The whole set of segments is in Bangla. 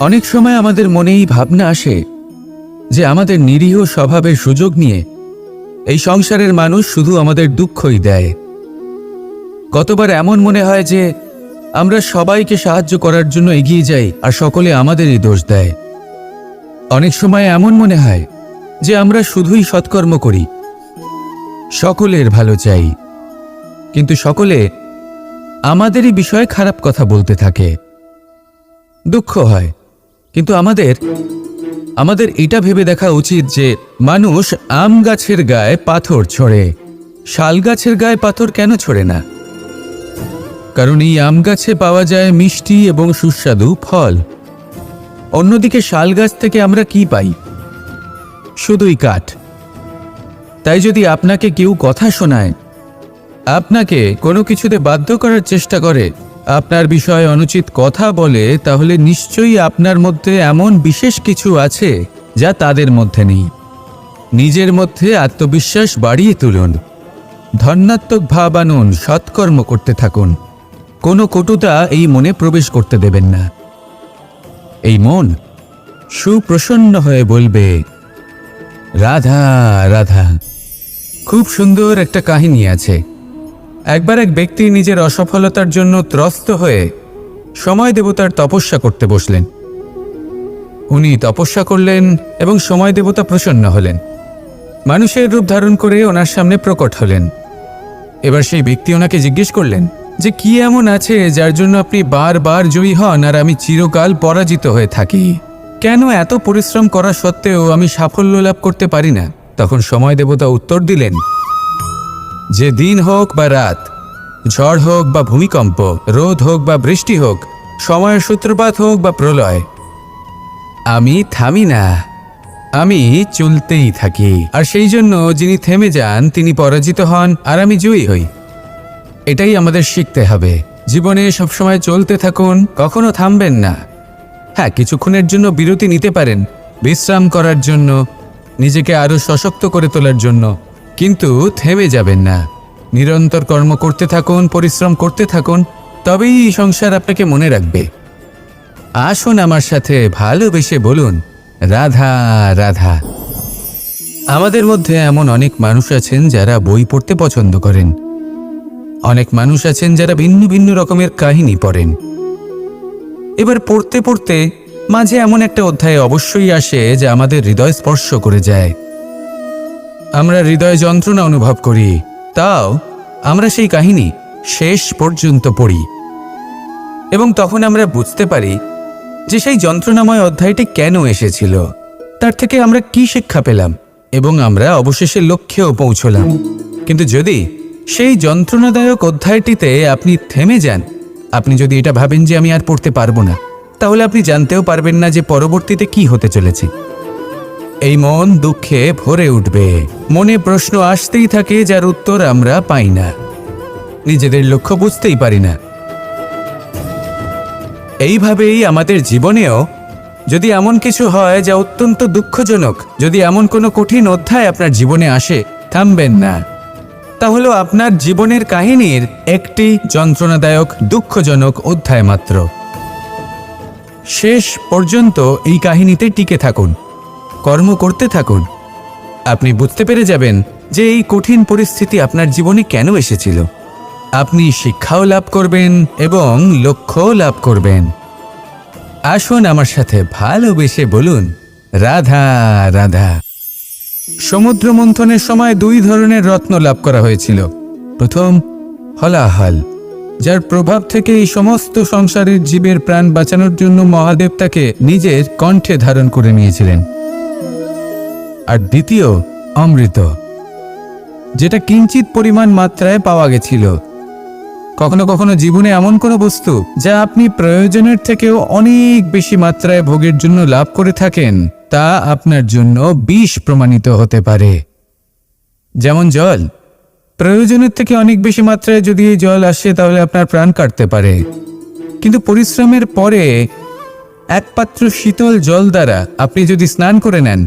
অনেক সময় আমাদের মনেই ভাবনা আসে যে আমাদের নিরীহ স্বভাবের সুযোগ নিয়ে এই সংসারের মানুষ শুধু আমাদের দুঃখই দেয়। কতবার এমন মনে হয় যে আমরা সবাইকে সাহায্য করার জন্য এগিয়ে যাই আর সকলে আমাদেরই দোষ দেয়। অনেক সময় এমন মনে হয় যে আমরা শুধুই সৎকর্ম করি। সকলের ভালো চাই। কিন্তু সকলে আমাদেরই বিষয়ে খারাপ কথা বলতে থাকে। দুঃখ হয়। কিন্তু আমাদের আমাদের এটা ভেবে দেখা উচিত যে মানুষ আম গাছের গায়ে পাথর ছড়ে। শাল গাছের গায়ে পাথর কেন ছড়ে না? কারণ এই আম গাছে পাওয়া যায় মিষ্টি এবং সুস্বাদু ফল। অন্যদিকে শাল গাছ থেকে আমরা কি পাই? শুধুই কাঠ। তাই যদি আপনাকে কেউ কথা শোনায়, আপনাকে কোনো কিছুতে বাধ্য করার চেষ্টা করে আপনার বিষয়ে অনুচিত কথা বলে, তাহলে নিশ্চয়ই আপনার মধ্যে এমন বিশেষ কিছু আছে যা তাদের মধ্যে নেই। নিজের মধ্যে আত্মবিশ্বাস বাড়িয়ে তুলুন। ধন্যাত্মক ভাব আনুন, সৎকর্ম করতে থাকুন। কোনো কটুতা এই মনে প্রবেশ করতে দেবেন না। এই মন সুপ্রসন্ন হয়ে বলবে, রাধা রাধা, খুব সুন্দর একটা কাহিনী আছে। একবার এক ব্যক্তি নিজের অসফলতার জন্য ত্রস্ত হয়ে সময় দেবতার তপস্যা করতে বসলেন। উনি তপস্যা করলেন এবং সময় দেবতা প্রসন্ন হলেন। মানুষের রূপ ধারণ করে ওনার সামনে প্রকট হলেন। এবার সেই ব্যক্তি ওনাকে জিজ্ঞেস করলেন যে, কি এমন আছে যার জন্য আপনি বারবার জয়ী হন আর আমি চিরকাল পরাজিত হয়ে থাকি? কেন এত পরিশ্রম করা সত্ত্বেও আমি সাফল্য লাভ করতে পারি না? তখন সময় দেবতা উত্তর দিলেন যে দিন হোক বা রাত, ঝড় হোক বা ভূমিকম্প, রোদ হোক বা বৃষ্টি হোক, সময়ের সূত্রপাত হোক বা প্রলয়, আমি থামি না, আমি চলতেই থাকি। আর সেই জন্য যিনি থেমে যান, তিনি পরাজিত হন, আর আমি জয়ী হই। এটাই আমাদের শিখতে হবে। জীবনে সবসময় চলতে থাকুন, কখনো থামবেন না। হ্যাঁ কিছুক্ষণের জন্য বিরতি নিতে পারেন। বিশ্রাম করার জন্য, নিজেকে আরও সশক্ত করে তোলার জন্য। কিন্তু থেমে যাবেন না। নিরন্তর কর্ম করতে থাকুন, পরিশ্রম করতে থাকুন, তবেই এই সংসার আপনাকে মনে রাখবে। আসুন আমার সাথে ভালোবেসে বলুন, রাধা রাধা। আমাদের মধ্যে এমন অনেক মানুষ আছেন যারা বই পড়তে পছন্দ করেন। অনেক মানুষ আছেন যারা ভিন্ন ভিন্ন রকমের কাহিনী পড়েন। এবার পড়তে পড়তে মাঝে এমন একটা অধ্যায় অবশ্যই আসে যা আমাদের হৃদয় স্পর্শ করে যায়। আমরা হৃদয় যন্ত্রণা অনুভব করি। তাও আমরা সেই কাহিনী শেষ পর্যন্ত পড়ি। এবং তখন আমরা বুঝতে পারি যে সেই যন্ত্রণাময় অধ্যায়টি কেন এসেছিল। তার থেকে আমরা কি শিক্ষা পেলাম এবং আমরা অবশেষে লক্ষ্যেও পৌঁছলাম। কিন্তু যদি সেই যন্ত্রণাদায়ক অধ্যায়টিতে আপনি থেমে যান, আপনি যদি এটা ভাবেন যে আমি আর পড়তে পারব না, তাহলে আপনি জানতেও পারবেন না যে পরবর্তীতে কি হতে চলেছে। এই মন দুঃখে ভরে উঠবে। মনে প্রশ্ন আসতেই থাকে, যার উত্তর আমরা পাই না। নিজেদের লক্ষ্য বুঝতেই পারি না। এইভাবেই আমাদের জীবনেও যদি এমন কিছু হয় যা অত্যন্ত দুঃখজনক, যদি এমন কোনো কঠিন অধ্যায় আপনার জীবনে আসে, থামবেন না। তাহলে আপনার জীবনের কাহিনীর একটি যন্ত্রণাদায়ক, দুঃখজনক অধ্যায় মাত্র। শেষ পর্যন্ত এই কাহিনীতে টিকে থাকুন। কর্ম করতে থাকুন। আপনি বুঝতে পেরে যাবেন যে এই কঠিন পরিস্থিতি আপনার জীবনে কেন এসেছিল। আপনি শিক্ষাও লাভ করবেন এবং লক্ষ্যও লাভ করবেন। আসুন আমার সাথে ভালোবেসে বলুন, রাধা রাধা। সমুদ্র মন্থনের সময় দুই ধরনের রত্ন লাভ করা হয়েছিল। প্রথম, হলাহল, যার প্রভাব থেকে এই সমস্ত সংসারের জীবের প্রাণ বাঁচানোর জন্য মহাদেব তাকে নিজের কণ্ঠে ধারণ করে নিয়েছিলেন। আর দ্বিতীয়, অমৃত, যেটা কিঞ্চিত পরিমাণ মাত্রায় পাওয়া গেছিল। কখনো কখনো জীবনে এমন কোনো বস্তু যা আপনি প্রয়োজনের থেকেও অনেক বেশি মাত্রায় ভোগের জন্য লাভ করে থাকেন, তা আপনার জন্য বিষ প্রমাণিত হতে পারে। যেমন জল, প্রয়োজনের থেকে অনেক বেশি মাত্রায় যদি এই জল আসে তাহলে আপনার প্রাণ কাটতে পারে। কিন্তু পরিশ্রমের পরে এক পাত্র শীতল জল দ্বারা আপনি যদি স্নান করে নেন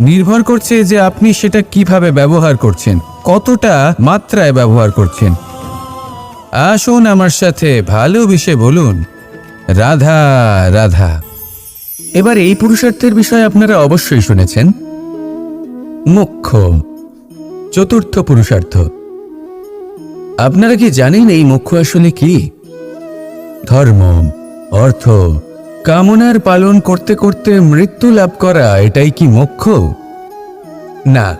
নির্ভর করছে যে আপনি সেটা কীভাবে ব্যবহার করছেন, কতটা মাত্রায় ব্যবহার করছেন। আসুন আমার সাথে ভালোবেসে বলুন। রাধা রাধা। এবার এই পুরুষার্থের বিষয়ে আপনারা অবশ্যই শুনেছেন। মুখ্য, চতুর্থ পুরুষার্থ। আপনারা কি জানেন এই মুখ্য আসলে কি? ধর্ম, অর্থ কামনার পালন করতে করতে মৃত্যু লাভ করা এটাই কি মোক্ষ? না,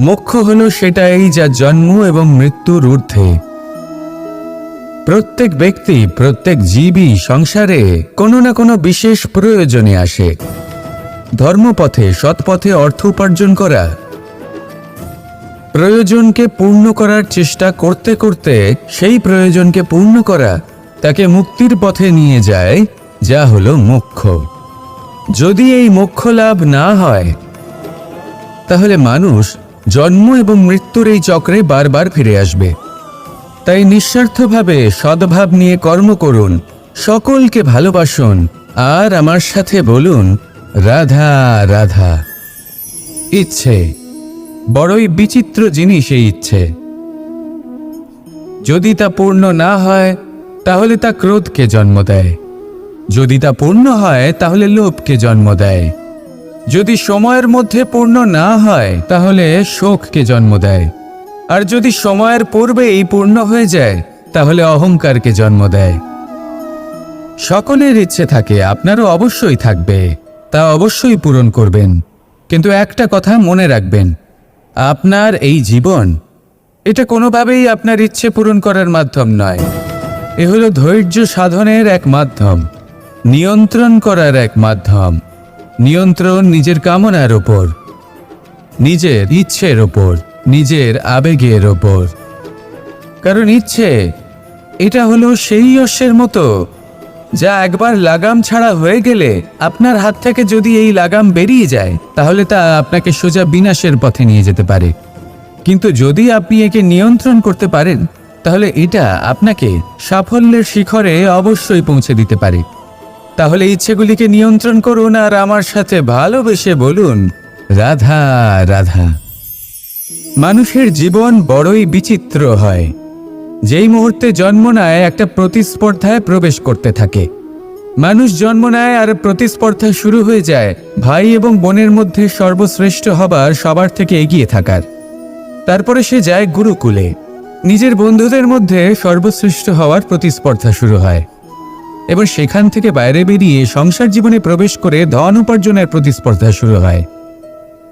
মোক্ষ হলো সেটাই যা জন্ম এবং মৃত্যুর ঊর্ধ্বে। প্রত্যেক ব্যক্তি, প্রত্যেক জীবই সংসারে কোনো না কোনো বিশেষ প্রয়োজনে আসে। ধর্মপথে, সৎপথে অর্থ উপার্জন করা। প্রয়োজনকে পূর্ণ করার চেষ্টা করতে করতে সেই প্রয়োজনকে পূর্ণ করা তাকে মুক্তির পথে নিয়ে যায় যা হলো মোক্ষ। যদি এই মোক্ষ লাভ না হয়, তাহলে মানুষ জন্ম এবং মৃত্যুর এই চক্রে বারবার ফিরে আসবে। তাই নিঃস্বার্থভাবে সদ্ভাব নিয়ে কর্ম করুন, সকলকে ভালোবাসুন, আর আমার সাথে বলুন, রাধা রাধা। ইচ্ছে, বড়ই বিচিত্র জিনিস এই ইচ্ছে। যদি তা পূর্ণ না হয়, তাহলে তা ক্রোধকে জন্ম দেয়। যদি তা পূর্ণ হয়, তাহলে লোভকে জন্ম দেয়। যদি সময়ের মধ্যে পূর্ণ না হয়, তাহলে শোককে জন্ম দেয়। আর যদি সময়ের পূর্বেই পূর্ণ হয়ে যায়, তাহলে অহংকারকে জন্ম দেয়। সকলের ইচ্ছে থাকে, আপনারও অবশ্যই থাকবে, তা অবশ্যই পূরণ করবেন। কিন্তু একটা কথা মনে রাখবেন, আপনার এই জীবন, এটা কোনোভাবেই আপনার ইচ্ছে পূরণ করার মাধ্যম নয়। এ হলো ধৈর্য সাধনের এক মাধ্যম। নিয়ন্ত্রণ করার এক মাধ্যম। নিয়ন্ত্রণ নিজের কামনার ওপর, নিজের ইচ্ছের ওপর, নিজের আবেগের ওপর। কারণ ইচ্ছে, এটা হলো সেই অশ্বের মতো, যা একবার লাগাম ছাড়া হয়ে গেলে আপনার হাত থেকে যদি এই লাগাম বেরিয়ে যায়, তাহলে তা আপনাকে সোজা বিনাশের পথে নিয়ে যেতে পারে। কিন্তু যদি আপনি একে নিয়ন্ত্রণ করতে পারেন, তাহলে এটা আপনাকে সাফল্যের শিখরে অবশ্যই পৌঁছে দিতে পারে। তাহলে ইচ্ছেগুলিকে নিয়ন্ত্রণ করুন আর আমার সাথে ভালোবেসে বলুন, রাধা রাধা। মানুষের জীবন বড়ই বিচিত্র হয়। যেই মুহূর্তে জন্ম নেয়, একটা প্রতিস্পর্ধায় প্রবেশ করতে থাকে। মানুষ জন্ম নেয় আর প্রতিস্পর্ধা শুরু হয়ে যায়। ভাই এবং বোনের মধ্যে সর্বশ্রেষ্ঠ হবার, সবার থেকে এগিয়ে থাকার। তারপরে সে যায় গুরুকুলে। নিজের বন্ধুদের মধ্যে সর্বশ্রেষ্ঠ হওয়ার প্রতিস্পর্ধা শুরু হয়। এবার সেখান থেকে বাইরে বেরিয়ে সংসার জীবনে প্রবেশ করে ধন উপার্জনের প্রতিস্পর্ধা শুরু হয়।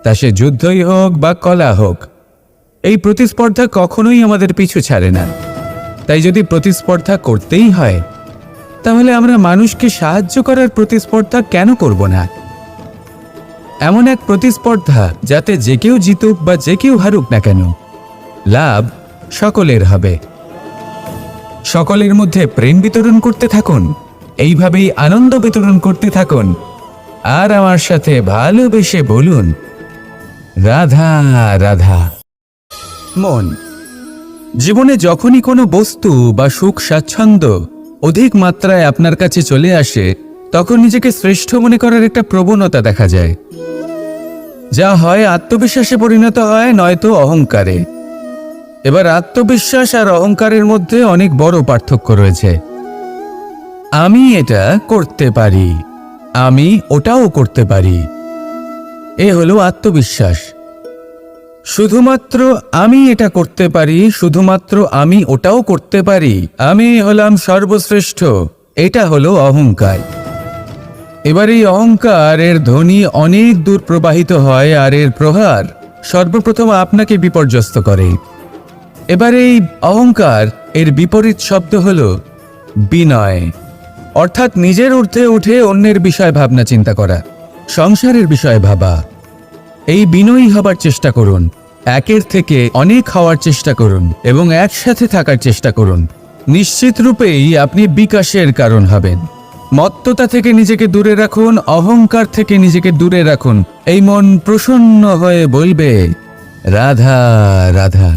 তা সে যুদ্ধই হোক বা কলা হোক, এই প্রতিস্পর্ধা কখনোই আমাদের পিছু ছাড়ে না। তাই যদি প্রতিস্পর্ধা করতেই হয়, তাহলে আমরা মানুষকে সাহায্য করার প্রতিস্পর্ধা কেন করব না? এমন এক প্রতিস্পর্ধা যাতে যে কেউ জিতুক বা যে কেউ হারুক না কেন, লাভ সকলের হবে। সকলের মধ্যে প্রেম বিতরণ করতে থাকুন। এইভাবেই আনন্দ বিতরণ করতে থাকুন। আর আমার সাথে ভালোবেসে বলুন, রাধা রাধা। মন, জীবনে যখনই কোনো বস্তু বা সুখ স্বাচ্ছন্দ্য অধিক মাত্রায় আপনার কাছে চলে আসে, তখন নিজেকে শ্রেষ্ঠ মনে করার একটা প্রবণতা দেখা যায়। যা হয় আত্মবিশ্বাসে পরিণত হয়, নয়তো অহংকারে। এবার আত্মবিশ্বাস আর অহংকারের মধ্যে অনেক বড় পার্থক্য রয়েছে। আমি এটা করতে পারি। আমি ওটাও করতে পারি। এ হলো আত্মবিশ্বাস। শুধুমাত্র আমি এটা করতে পারি, শুধুমাত্র আমি ওটাও করতে পারি, আমি হলাম সর্বশ্রেষ্ঠ, এটা হলো অহংকার। এবার এই অহংকার, এর ধ্বনি অনেক দূর প্রবাহিত হয় আর এর প্রহার সর্বপ্রথম আপনাকে বিপর্যস্ত করে। এবার এই অহংকার, এর বিপরীত শব্দ হল বিনয়। অর্থাৎ নিজের ঊর্ধ্বে উঠে অন্যের বিষয় ভাবনা চিন্তা করা, সংসারের বিষয় ভাবা। এই বিনয়ী হবার চেষ্টা করুন, একের থেকে অনেক হওয়ার চেষ্টা করুন এবং একসাথে থাকার চেষ্টা করুন। নিশ্চিত রূপেই আপনি বিকাশের কারণ হবেন। মত্ততা থেকে নিজেকে দূরে রাখুন, অহংকার থেকে নিজেকে দূরে রাখুন। এই মন প্রসন্ন হয়ে বলবে, রাধা রাধা।